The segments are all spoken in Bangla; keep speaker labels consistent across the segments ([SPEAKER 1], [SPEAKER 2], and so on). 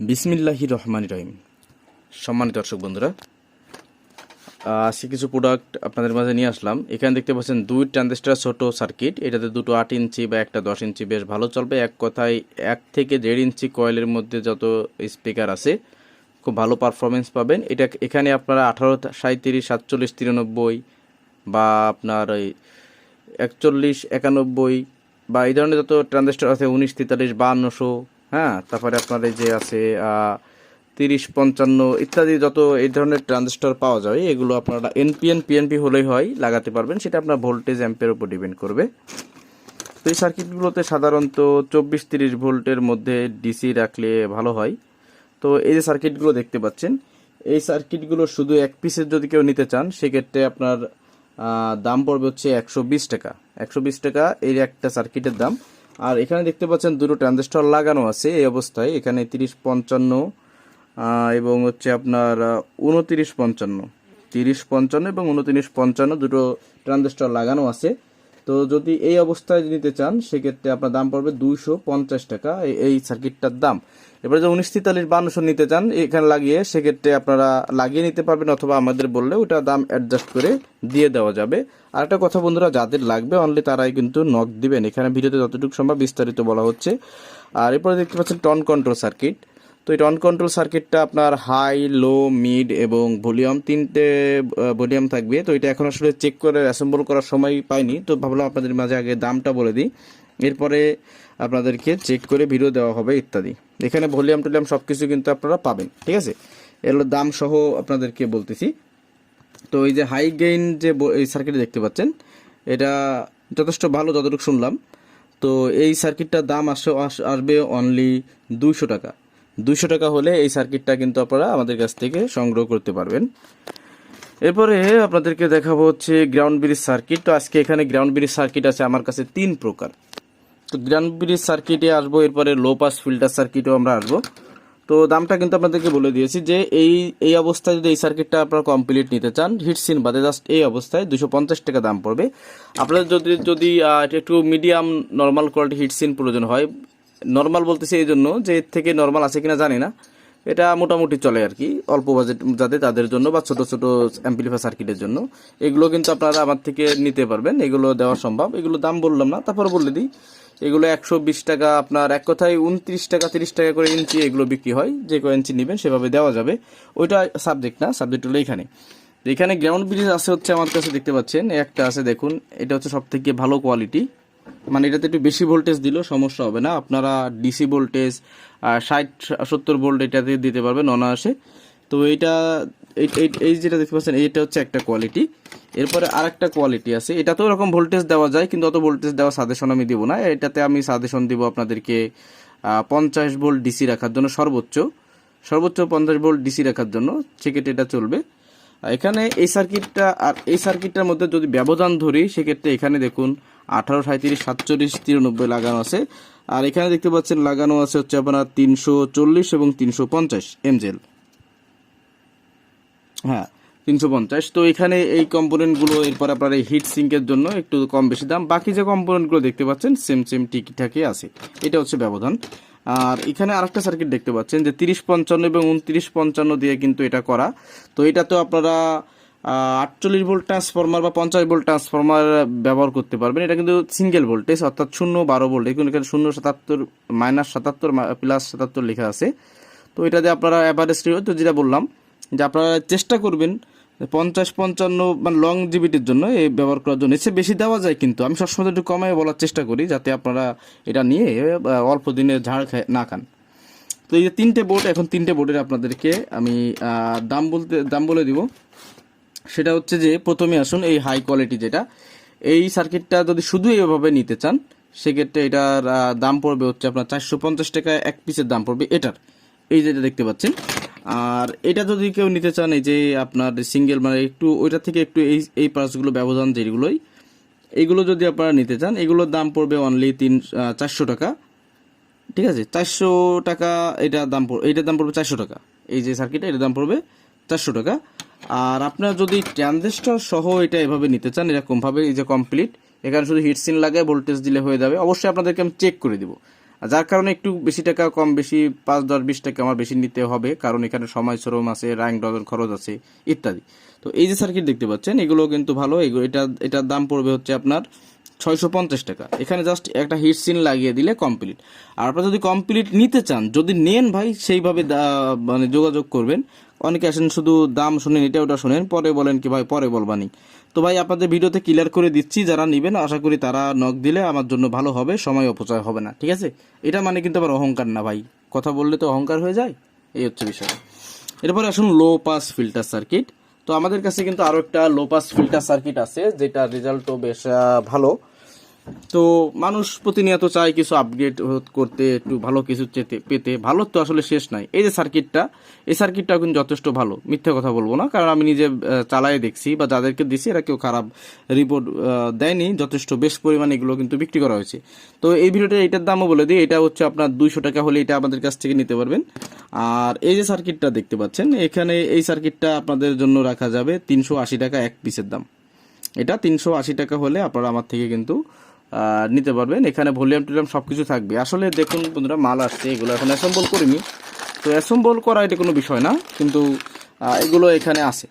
[SPEAKER 1] বিসমিল্লাহি রহমান রহিম। সম্মানিত দর্শক বন্ধুরা, আজকে কিছু প্রোডাক্ট আপনাদের মাঝে নিয়ে আসলাম। এখানে দেখতে পাচ্ছেন দুই ট্রানজিস্টার ছোট সার্কিট এটাতে দুটো আট ইঞ্চি বা একটা দশ ইঞ্চি বেশ ভালো চলবে। এক কথায় এক থেকে দেড় ইঞ্চি কয়েলের মধ্যে যত স্পিকার আছে, খুব ভালো পারফরমেন্স পাবেন। এটা এখানে আপনারা আঠারো সাঁত্রিশ সাতচল্লিশ, তিরানব্বই বা আপনার ওই একচল্লিশ, একানব্বই বা এই ধরনের যত ট্রানজিস্টার আছে, উনিশ, তেতাল্লিশ, বাহান্নশো হ্যাঁ তারপরে আপনার এই যে আছে তিরিশ, পঞ্চান্ন ইত্যাদি যত এই ধরনের ট্রানজিস্টর পাওয়া যায়, এগুলো আপনারা এনপিএন পিএনপি হলেই হয়, লাগাতে পারবেন। সেটা আপনার ভোল্টেজ অ্যাম্পের উপর ডিপেন্ড করবে। তো এই সার্কিটগুলোতে সাধারণত চব্বিশ, তিরিশ ভোল্টের মধ্যে ডিসি রাখলে ভালো হয়। তো এই যে সার্কিটগুলো দেখতে পাচ্ছেন, এই সার্কিটগুলো শুধু এক পিসের যদি কেউ নিতে চান, সেক্ষেত্রে আপনার দাম পড়বে হচ্ছে একশো বিশ টাকা। একশো বিশ টাকা এর একটা সার্কিটের দাম। আর এখানে দেখতে পাচ্ছেন দুটো ট্রানজিস্টর লাগানো আছে এই অবস্থায়। এখানে তিরিশ পঞ্চান্ন এবং হচ্ছে আপনার উনতিরিশ পঞ্চান্ন। তিরিশ পঞ্চান্ন এবং উনতিরিশ পঞ্চান্ন দুটো ট্রানজিস্টর লাগানো আছে। তো যদি এই অবস্থায় নিতে চান, সেক্ষেত্রে আপনার দাম পড়বে দুইশো পঞ্চাশ টাকা। এই- সার্কিটটার দাম। এবারে যে উনিশ তেতাল্লিশ বান্নশো নিতে চান, এখানে লাগিয়ে সেক্ষেত্রে আপনারা লাগিয়ে নিতে পারবেন অথবা আমাদের বললে ওটা দাম অ্যাডজাস্ট করে দিয়ে দেওয়া যাবে। আর একটা কথা বন্ধুরা, যাদের লাগবে অনলি তারাই কিন্তু নক দিবেন। এখানে ভিডিওতে যতটুকু সম্ভব বিস্তারিত বলা হচ্ছে। আর এরপরে দেখতে পাচ্ছেন টন কন্ট্রোল সার্কিট তো এই টন কন্ট্রোল সার্কিটটা আপনার হাই লো মিড এবং ভলিউম তিনটে ভলিউম থাকবে। তো এটা এখন আসলে চেক করে অ্যাসেম্বল করার সময় পাইনি। তো ভাবলাম আপনাদের মাঝে আগে দামটা বলে দিই। এরপরে আপনাদেরকে চেক করে ভিডিও দেওয়া হবে ইত্যাদি। এখানে ভলিউম টলিউম সব কিছু কিন্তু আপনারা পাবেন, ঠিক আছে? এগুলো দাম সহ আপনাদেরকে বলতেছি। তো এই যে হাই গেইন যে এই সার্কিট দেখতে পাচ্ছেন, এটা যথেষ্ট ভালো যতটুকু শুনলাম। তো এই সার্কিটটার দাম আসে আস- আসবে অনলি দুইশো টাকা। দুইশো টাকা হলে এই সার্কিটটা কিন্তু আপনারা আমাদের কাছ থেকে সংগ্রহ করতে পারবেন। এরপরে আপনাদেরকে দেখাবো হচ্ছে গ্রাউন্ড ব্রিজ সার্কিট তো আজকে এখানে গ্রাউন্ড ব্রিজ সার্কিট আছে, আমার কাছে তিন প্রকার। তো গ্রাউন্ড ব্রিজ সার্কিটে আসব, এরপরে লো পাস ফিল্টার সার্কিটেও আমরা আসব। তো দামটা কিন্তু আপনাদেরকে বলে দিয়েছি যে এই এই অবস্থায় যদি এই সার্কিটটা আপনারা কমপ্লিট নিতে চান হিটসিন বাদে জাস্ট এই অবস্থায় দুশো পঞ্চাশ টাকা দাম পড়বে। আপনাদের যদি যদি একটু মিডিয়াম নর্মাল কোয়ালিটি হিটসিন প্রয়োজন হয় নর্মাল বলতেছি এই জন্য যে এর থেকে নর্মাল আছে কিনা জানি না। এটা মোটামুটি চলে আর কি, অল্প বাজেট যাদের তাদের জন্য বা ছোট ছোট অ্যাম্পলিফায়ার সার্কিটের জন্য। এগুলো কিন্তু আপনারা আমার থেকে নিতে পারবেন, এগুলো দেওয়া সম্ভব। এগুলো দাম বললাম না, তারপর বলে দিই। এগুলো একশো বিশ টাকা আপনার, এক কথায় উনত্রিশ টাকা, তিরিশ টাকা করে ইঞ্চি এগুলো বিক্রি হয়, যে কয় ইঞ্চি নেবেন সেভাবে দেওয়া যাবে। ওইটা সাবজেক্ট না সাবজেক্ট হলো এখানে। এখানে গ্রাউন্ড ব্রিজ আছে হচ্ছে আমার কাছে দেখতে পাচ্ছেন, একটা আছে দেখুন, এটা হচ্ছে সব থেকে ভালো কোয়ালিটি মানে এটাতে একটু বেশি ভোল্টেজ দিলেও সমস্যা হবে না। আপনারা ডিসি ভোল্টেজ ষাট, সত্তর ভোল্ট এটাতে দিতে পারবেন অনায়াসে। তো এইটা, এই- যেটা দেখতে পাচ্ছেন, এইটা হচ্ছে একটা কোয়ালিটি এরপরে আরেকটা কোয়ালিটি আছে। এটাতেও এরকম ভোল্টেজ দেওয়া যায়, কিন্তু অত ভোল্টেজ দেওয়া সাজেশন আমি দিব না। এটাতে আমি সাজেশন দিব আপনাদেরকে পঞ্চাশ ভোল্ট ডিসি রাখার জন্য সর্বোচ্চ। সর্বোচ্চ পঞ্চাশ ভোল্ট ডিসি রাখার জন্য সেক্ষেত্রে এটা চলবে। এখানে এই সার্কিটটা আর এই সার্কিটটার মধ্যে যদি ব্যবধান ধরি, সেক্ষেত্রে এখানে দেখুন আঠারো সাঁত্রিশ সাতচল্লিশ, তিরানব্বই লাগানো আছে। আর এখানে দেখতে পাচ্ছেন লাগানো আছে হচ্ছে আপনার তিনশো চল্লিশ এবং তিনশো পঞ্চাশ এমজেল। হ্যাঁ তিনশো পঞ্চাশ। তো এখানে এই কম্পোনেন্টগুলো এরপর আপনার এই হিট সিঙ্কের জন্য একটু কম বেশি দাম। বাকি যে কম্পোনেন্টগুলো দেখতে পাচ্ছেন, সেম সেম ঠিকঠাকই আছে। এটা হচ্ছে ব্যবধান। আর এখানে আরেকটা সার্কিট দেখতে পাচ্ছেন যে তিরিশ পঞ্চান্ন এবং উনত্রিশ পঞ্চান্ন দিয়ে কিন্তু এটা করা। তো এটা তো আপনারা আটচল্লিশ ভোল্ট ট্রান্সফরমার বা পঞ্চাশ ভোল্ট ট্রান্সফরমার ব্যবহার করতে পারবেন। এটা কিন্তু সিঙ্গেল ভোল্টেজ অর্থাৎ শূন্য বারো ভোল্ট। এখানে এখানে শূন্য সাতাত্তর মাইনাস সাতাত্তর প্লাস সাতাত্তর লেখা আছে। তো এটাতে আপনারা অ্যাভারেজ তো যেটা বললাম, যে আপনারা চেষ্টা করবেন পঞ্চাশ, পঞ্চান্ন মানে লং জিবিটির জন্য এই ব্যবহার করার জন্য। এসে বেশি দেওয়া যায় কিন্তু, আমি সবসময় একটু কমায় বলার চেষ্টা করি, যাতে আপনারা এটা নিয়ে অল্প দিনে ঝাড় খায়, না খান। তো এই যে তিনটে বোর্ড এখন তিনটে বোর্ডের আপনাদেরকে আমি দাম বলতে, দাম বলে দিব। সেটা হচ্ছে যে প্রথমে আসুন এই হাই কোয়ালিটি যেটা। এই সার্কিটটা যদি শুধু এইভাবে নিতে চান, সেক্ষেত্রে এটার দাম পড়বে হচ্ছে আপনার চারশো পঞ্চাশ টাকা এক পিসের দাম পড়বে এটার। এই যেটা দেখতে পাচ্ছেন। আর এটা যদি কেউ নিতে চান, এই যে আপনার সিঙ্গেল মানে একটু ওইটা থেকে একটু এই এই পার্টসগুলো ব্যবধান যেগুলোই এগুলো যদি আপনারা নিতে চান, এগুলোর দাম পড়বে অনলি তিন চারশো টাকা। ঠিক আছে? চারশো টাকা এটা দাম পড়, এইটার দাম পড়বে চারশো টাকা। এই যে সার্কিটটা এটার দাম পড়বে চারশো টাকা। আর আপনারা যদি ট্রানজিস্টর সহ এটা এভাবে নিতে চান এরকমভাবে এই যে কমপ্লিট এখানে শুধু হিটসিন লাগায় ভোল্টেজ দিলে হয়ে যাবে। অবশ্যই আপনাদেরকে আমি চেক করে দিব। যার কারণে একটু বেশি টাকা, কম বেশি, পাঁচ, দশ, বিশ টাকা আমার বেশি নিতে হবে, কারণ এখানে সময় শ্রম আছে র্যাঙ্ক ডজন খরচ আছে, ইত্যাদি। তো এই যে সার্কিট দেখতে পাচ্ছেন, এগুলো কিন্তু ভালো। এগুলো, এটা, এটার দাম পড়বে হচ্ছে আপনার ছয়শো পঞ্চাশ টাকা। এখানে জাস্ট একটা হিট সিন লাগিয়ে দিলে কমপ্লিট আর আপনারা যদি কমপ্লিট নিতে চান, যদি নেন ভাই, সেইভাবে মানে যোগাযোগ করবেন। অনেকে আসেন শুধু দাম শুনেন, এটা ওটা শুনেন, পরে বলেন কি ভাই, পরে বলবানি তো ভাই, আপনাদের ভিডিওতে ক্লিয়ার করে দিচ্ছি, যারা নেবেন, আশা করি তারা নখ দিলে আমার জন্য ভালো হবে, সময় অপচয় হবে না, ঠিক আছে? এটা মানে কিন্তু আবার অহংকার না ভাই, কথা বললে তো অহংকার হয়ে যায়, এই হচ্ছে বিষয়। এরপরে আসুন লো পাস ফিল্টার সার্কিট তো আমাদের কাছে কিন্তু আরও একটা লো পাস ফিল্টার সার্কিট আছে যেটা রেজাল্টও বেশ ভালো। তো মানুষ প্রতিনিয়ত চায় কিছু আপগ্রেড করতে, একটু ভালো কিছু চেতে, পেতে। ভালো তো আসলে শেষ নাই। এই যে সার্কিটটা এই সার্কিটটাও কিন্তু যথেষ্ট ভালো। মিথ্যে কথা বলব না, কারণ আমি নিজে চালায়ে দেখছি বা যাদেরকে দিছি এরা কেউ খারাপ রিপোর্ট দেয়নি। যথেষ্ট বেশ পরিমাণে এগুলো কিন্তু বিক্রি করা হয়েছে। তো এই ভিডিওটা এটার দামও বলে দিই। এটা হচ্ছে আপনার দুইশো টাকা হলে এটা আমাদের কাছ থেকে নিতে পারবেন। আর এই যে সার্কিটটা দেখতে পাচ্ছেন, এখানে এই সার্কিটটা আপনাদের জন্য রাখা যাবে তিনশো আশি টাকা এক পিসের দাম। এটা তিনশো আশি টাকা হলে আপনারা আমার থেকে কিন্তু নিতে পারবেন। এখানে ভলিউম টলিউম সব কিছু থাকবে। আসলে দেখুন বন্ধুরা, মাল আসছে, এগুলো এখন অ্যাসেম্বল করিনি। তো অ্যাসেম্বল করা এটা কোনো বিষয় না, কিন্তু এগুলো এখানে আছে।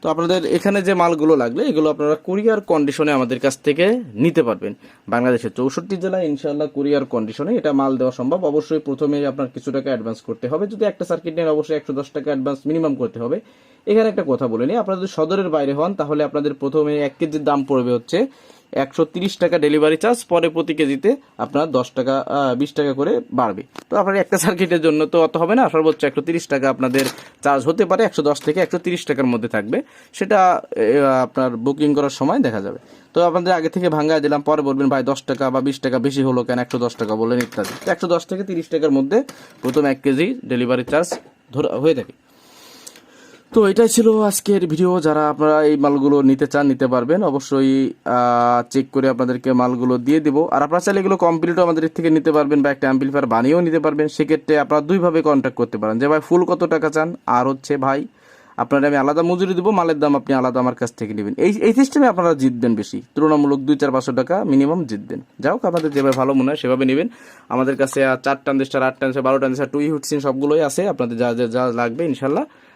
[SPEAKER 1] তো আপনাদের এখানে যে মালগুলো লাগলে এগুলো আপনারা কুরিয়ার কন্ডিশনে আমাদের কাছ থেকে নিতে পারবেন। বাংলাদেশের চৌষট্টি জেলায় ইনশাল্লাহ কুরিয়ার কন্ডিশনে এটা মাল দেওয়া সম্ভব। অবশ্যই প্রথমে আপনার কিছু টাকা অ্যাডভান্স করতে হবে। যদি একটা সার্কিট নেন, অবশ্যই একশো দশ টাকা অ্যাডভান্স মিনিমাম করতে হবে। এখানে একটা কথা বলে নিই, আপনারা যদি সদরের বাইরে হন, তাহলে আপনাদের প্রথমে এক কেজির দাম পড়বে হচ্ছে একশো টাকা ডেলিভারি চার্জ পরে প্রতি কেজিতে আপনার দশ টাকা বিশ টাকা করে বাড়বে। তো আপনার একটা সার্কিটের জন্য তো অত হবে না, সর্বোচ্চ একশো টাকা আপনাদের চার্জ হতে পারে, একশো দশ থেকে একশো টাকার মধ্যে থাকবে। সেটা আপনার বুকিং করার সময় দেখা যাবে। তো আপনাদের আগে থেকে ভাঙ্গায় দিলাম, পরে বলবেন, ভাই, দশ টাকা বা বিশ টাকা বেশি হলো কেন? একশো দশ টাকা বললেন ইত্যাদি। একশো দশ থেকে তিরিশ টাকার মধ্যে প্রথম এক কেজি ডেলিভারি চার্জ ধরা, হয়ে থাকে। তো এটাই ছিল আজকের ভিডিও যারা আপনারা এই মালগুলো নিতে চান, নিতে পারবেন, অবশ্যই চেক করে আপনাদেরকে মালগুলো দিয়ে দেবো। আর আপনারা চাইলে এগুলো কমপ্লিটও আমাদের থেকে নিতে পারবেন বা একটা অ্যাম্পলিফায়ার বানিয়েও নিতে পারবেন। সেক্ষেত্রে আপনারা দুইভাবে কন্ট্যাক্ট করতে পারেন। যে, ভাই ফুল কত টাকা চান? আর হচ্ছে, ভাই, আপনারা আমি আলাদা মজুরি দেবো, মালের দাম আপনি আলাদা আমার কাছ থেকে নেবেন। এই এই সিস্টেমে আপনারা জিতবেন বেশি। তুলনামূলক দুই চার পাঁচশো টাকা মিনিমাম জিতবেন। যাই হোক, আপনাদের যেভাবে ভালো মনে হয় সেভাবে নেবেন। আমাদের কাছে চার ট্রানজিস্টার আট ট্রানজিস্টার বারো ট্রানজিস্টার টুই হুটসিন সবগুলোই আছে। আপনাদের যা যা যা লাগবে, ইনশাল্লাহ